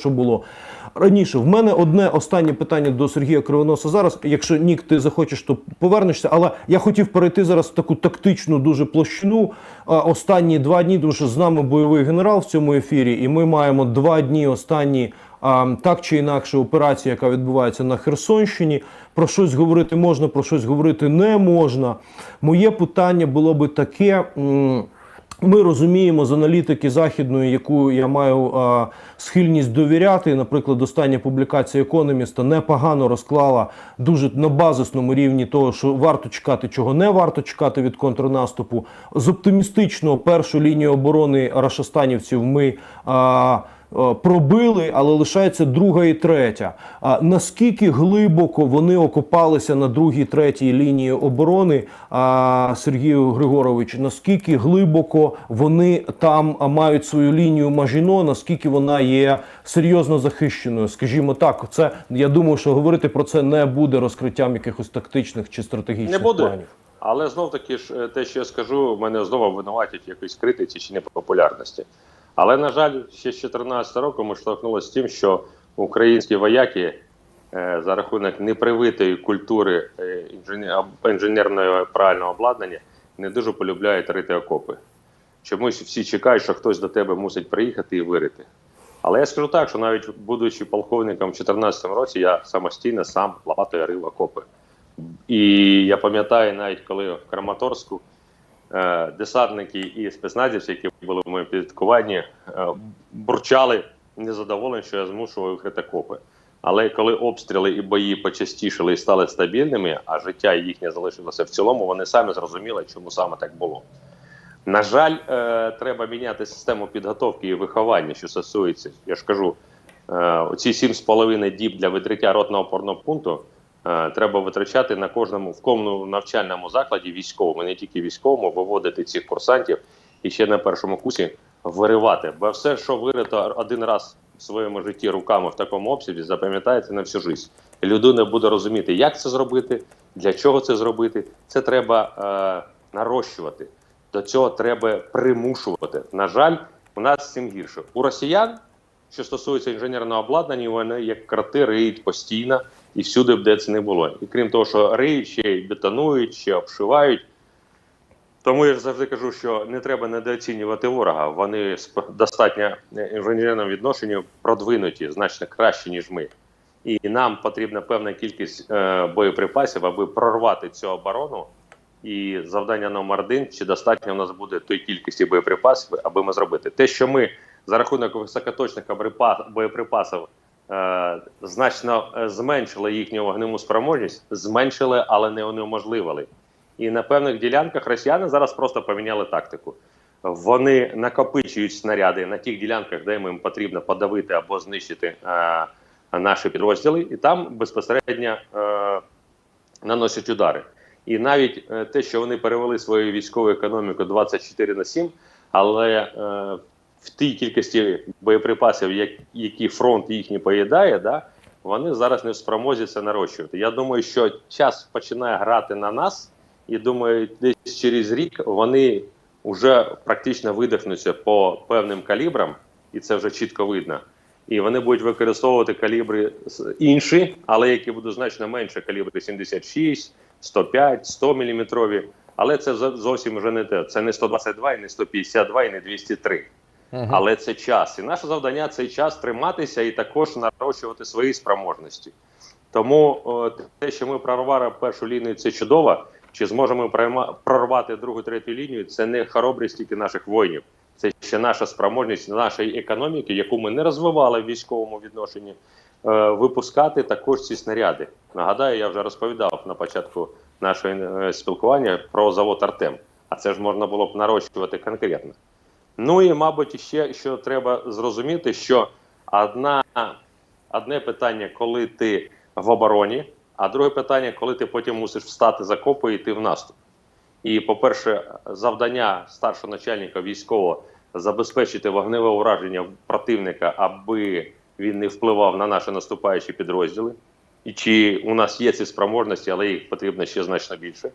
що було раніше. В мене одне останнє питання до Сергія Кривоноса зараз. Якщо Нік, ти захочеш, то повернешся. Але я хотів перейти зараз в таку тактичну дуже площину. Останні два дні, тому що з нами бойовий генерал в цьому ефірі, і ми маємо два дні останні. А, так чи інакше, операція, яка відбувається на Херсонщині, про щось говорити можна, про щось говорити не можна. Моє питання було би таке. Ми розуміємо з аналітики західної, яку я маю а, схильність довіряти. Наприклад, остання публікація економіста непогано розклала дуже на базисному рівні того, що варто чекати, чого не варто чекати від контрнаступу. З оптимістичного першу лінію оборони рашастанівців ми. А, Пробили, але лишається друга і третя. А наскільки глибоко вони окопалися на другій, третій лінії оборони, а, Сергію Григорович, наскільки глибоко вони там мають свою лінію Мажіно, наскільки вона є серйозно захищеною? Скажімо так, це я думаю, що говорити про це не буде розкриттям якихось тактичних чи стратегічних Не буде. планів. Але знов таки ж е, те, що я скажу, мене знову винуватять в якоїсь критиці чи непопулярності. Але, на жаль, ще з 2014 року ми штовхнулися з тим, що українські вояки е, за рахунок непривитої культури е, інженерного правильного обладнання не дуже полюбляють рити окопи. Чомусь всі чекають, що хтось до тебе мусить приїхати і вирити. Але я скажу так, що навіть будучи полковником в 2014 році, я самостійно сам лопатою рив окопи. І я пам'ятаю, навіть коли в Краматорську десантники і спецназівці, які були в моєму підкуванні, е, бурчали незадоволені, що я змушував їх окопи. Але коли обстріли і бої почастішили і стали стабільними, а життя їхнє залишилося в цілому, вони самі зрозуміли, чому саме так було. На жаль, е, треба міняти систему підготовки і виховання, що стосується, я ж кажу, е, оці 7,5 діб для відкриття ротного опорного пункту е, треба витрачати на кожному в кожному навчальному закладі військовому, не тільки військовому, виводити цих курсантів і ще на першому курсі виривати. Бо все, що вирито один раз в своєму житті руками в такому обсязі, запам'ятається на всю життя. Людина буде розуміти, як це зробити, для чого це зробити. Це треба е, нарощувати. До цього треба примушувати. На жаль, у нас цим гірше. У росіян, що стосується інженерного обладнання, вони як кроти риють постійно і всюди, де це не було. І крім того, що риють, ще й бетонують, ще обшивають. Тому я ж завжди кажу, що не треба недооцінювати ворога. Вони достатньо е, інженерному відношенню продвинуті, значно краще, ніж ми. І нам потрібна певна кількість е, боєприпасів, аби прорвати цю оборону. І завдання номер один, чи достатньо в нас буде той кількості боєприпасів, аби ми зробити. Те, що ми за рахунок високоточних боєприпасів значно е, зменшили їхню вогневу спроможність, зменшили, але не унеможливили. І на певних ділянках росіяни зараз просто поміняли тактику. Вони накопичують снаряди на тих ділянках, де їм потрібно подавити або знищити е, наші підрозділи, і там безпосередньо е, наносять удари. І навіть е, те, що вони перевели свою військову економіку 24 на 7, але е, в тій кількості боєприпасів, які фронт їхній поїдає, да, вони зараз не в спромозі це нарощувати. Я думаю, що час починає грати на нас, і думаю, десь через рік вони вже практично видихнуться по певним калібрам, і це вже чітко видно. І вони будуть використовувати калібри інші, але які будуть значно менше, калібри 76, 105, 100 міліметрові. Але це зовсім вже не те. Це не 122, і не 152, і не 203. Але це час. І наше завдання цей час триматися і також нарощувати свої спроможності. Тому о, те, що ми прорвали першу лінію, це чудово. Чи зможемо прорвати другу, третю лінію, це не хоробрість тільки наших воїнів. Це ще наша спроможність нашої економіки, яку ми не розвивали в військовому відношенні, е, випускати також ці снаряди. Нагадаю, я вже розповідав на початку нашого е, спілкування про завод Артем. А це ж можна було б нарощувати конкретно. Ну і, мабуть, ще що треба зрозуміти, що одна, одне питання, коли ти в обороні, а друге питання, коли ти потім мусиш встати за копи і йти в наступ. І, по-перше, завдання старшого начальника військового забезпечити вогневе ураження противника, аби він не впливав на наші наступаючі підрозділи. І чи у нас є ці спроможності, але їх потрібно ще значно більше.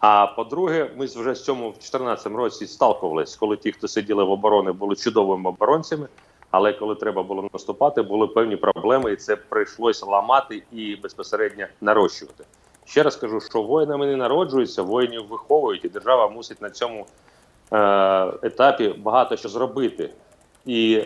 А по-друге, ми вже з цьому в 2014 році сталкувалися, коли ті, хто сиділи в обороні, були чудовими оборонцями. Але коли треба було наступати, були певні проблеми, і це прийшлося ламати і безпосередньо нарощувати. Ще раз кажу, що воїнами не народжуються, воїнів виховують, і держава мусить на цьому е, етапі багато що зробити. І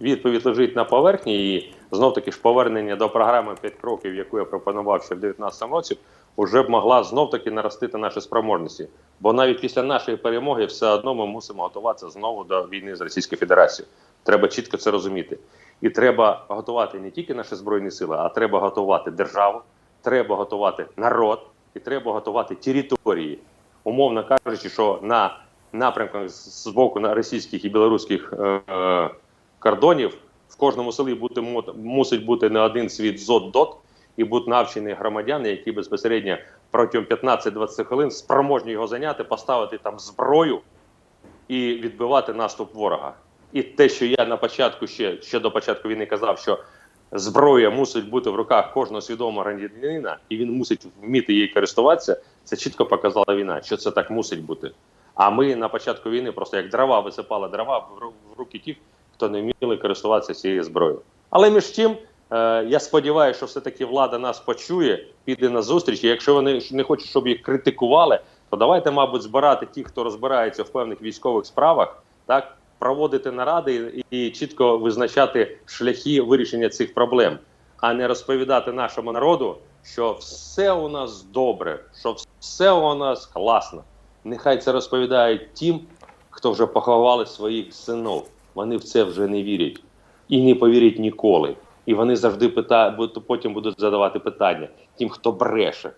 відповідь лежить на поверхні. І знов таки ж повернення до програми 5 кроків, яку я пропонував ще в 2019 році, вже б могла знов таки наростити наші спроможності. Бо навіть після нашої перемоги все одно ми мусимо готуватися знову до війни з Російською Федерацією. Треба чітко це розуміти. І треба готувати не тільки наші збройні сили, а треба готувати державу, треба готувати народ і треба готувати території. Умовно кажучи, що на напрямках з боку на російських і білоруських е, е, кордонів кожному селі бути мусить бути не один світ зод дот і будуть навчені громадяни, які безпосередньо протягом 15-20 хвилин спроможні його зайняти, поставити там зброю і відбивати наступ ворога. І те, що я на початку ще, ще до початку війни казав, що зброя мусить бути в руках кожного свідомого громадянина, і він мусить вміти її користуватися. Це чітко показала війна, що це так мусить бути. А ми на початку війни просто як дрова висипали дрова в руки тих, хто не вміли користуватися цією зброєю. Але між тим, е, я сподіваюся, що все-таки влада нас почує, піде на зустріч. І якщо вони не хочуть, щоб їх критикували, то давайте, мабуть, збирати ті, хто розбирається в певних військових справах, так проводити наради і, і чітко визначати шляхи вирішення цих проблем, а не розповідати нашому народу, що все у нас добре, що все у нас класно. Нехай це розповідають тим, хто вже поховали своїх синів. Вони в це вже не вірять і не повірять ніколи. І вони завжди будуть- потім будуть задавати питання тим, хто бреше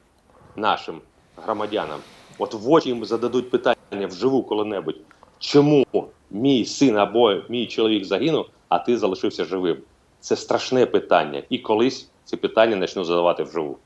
нашим громадянам. От в очі їм зададуть питання вживу коли-небудь. Чому мій син або мій чоловік загинув, а ти залишився живим? Це страшне питання. І колись ці питання почнуть задавати вживу.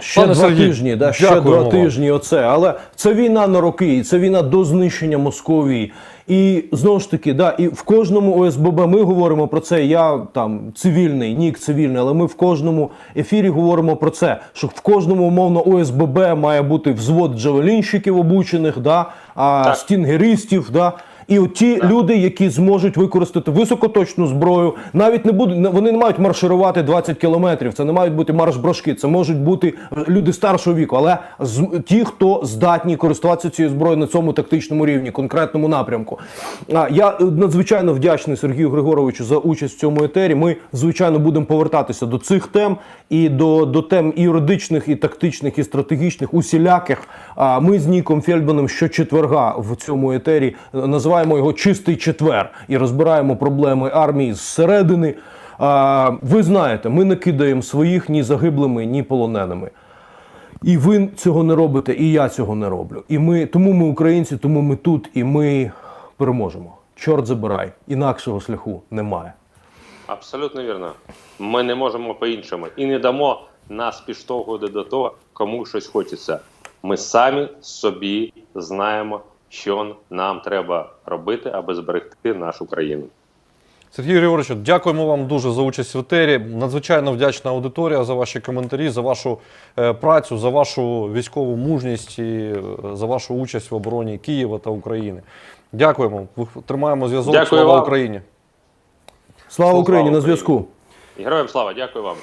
Ще Пане два Сергій, тижні, да, ще два вам. тижні. Оце, але це війна на роки, і це війна до знищення Московії. І знову ж таки, да, і в кожному ОСББ ми говоримо про це. Я там цивільний, нік цивільний, але ми в кожному ефірі говоримо про це. Що в кожному умовно ОСББ має бути взвод джавелінщиків обучених, да, а стінгеристів, да. І от ті люди, які зможуть використати високоточну зброю, навіть не будуть вони не мають марширувати 20 кілометрів. Це не мають бути марш-брошки. Це можуть бути е, люди старшого віку, але з, ті, хто здатні користуватися цією зброєю на цьому тактичному рівні, конкретному напрямку. А я е, надзвичайно вдячний Сергію Григоровичу за участь в цьому етері. Ми звичайно будемо повертатися до цих тем і до, до тем і юридичних, і тактичних, і стратегічних, усіляких. А ми з Ніком Фельдманом щочетверга в цьому етері е, називаємо його чистий четвер і розбираємо проблеми армії зсередини. А, ви знаєте, ми не кидаємо своїх ні загиблими, ні полоненими. І ви цього не робите, і я цього не роблю. І ми тому ми українці, тому ми тут, і ми переможемо. Чорт забирай, інакшого шляху немає. Абсолютно вірно. Ми не можемо по-іншому і не дамо нас підштовхувати до того, кому щось хочеться. Ми самі собі знаємо, що нам треба робити, аби зберегти нашу країну. Сергій Григорович, дякуємо вам дуже за участь в етері. Надзвичайно вдячна аудиторія за ваші коментарі, за вашу е, працю, за вашу військову мужність і е, за вашу участь в обороні Києва та України. Дякуємо. Тримаємо зв'язок. Дякую Слава вам. Україні! Слава Слава Україні на зв'язку. Героям слава, дякую вам.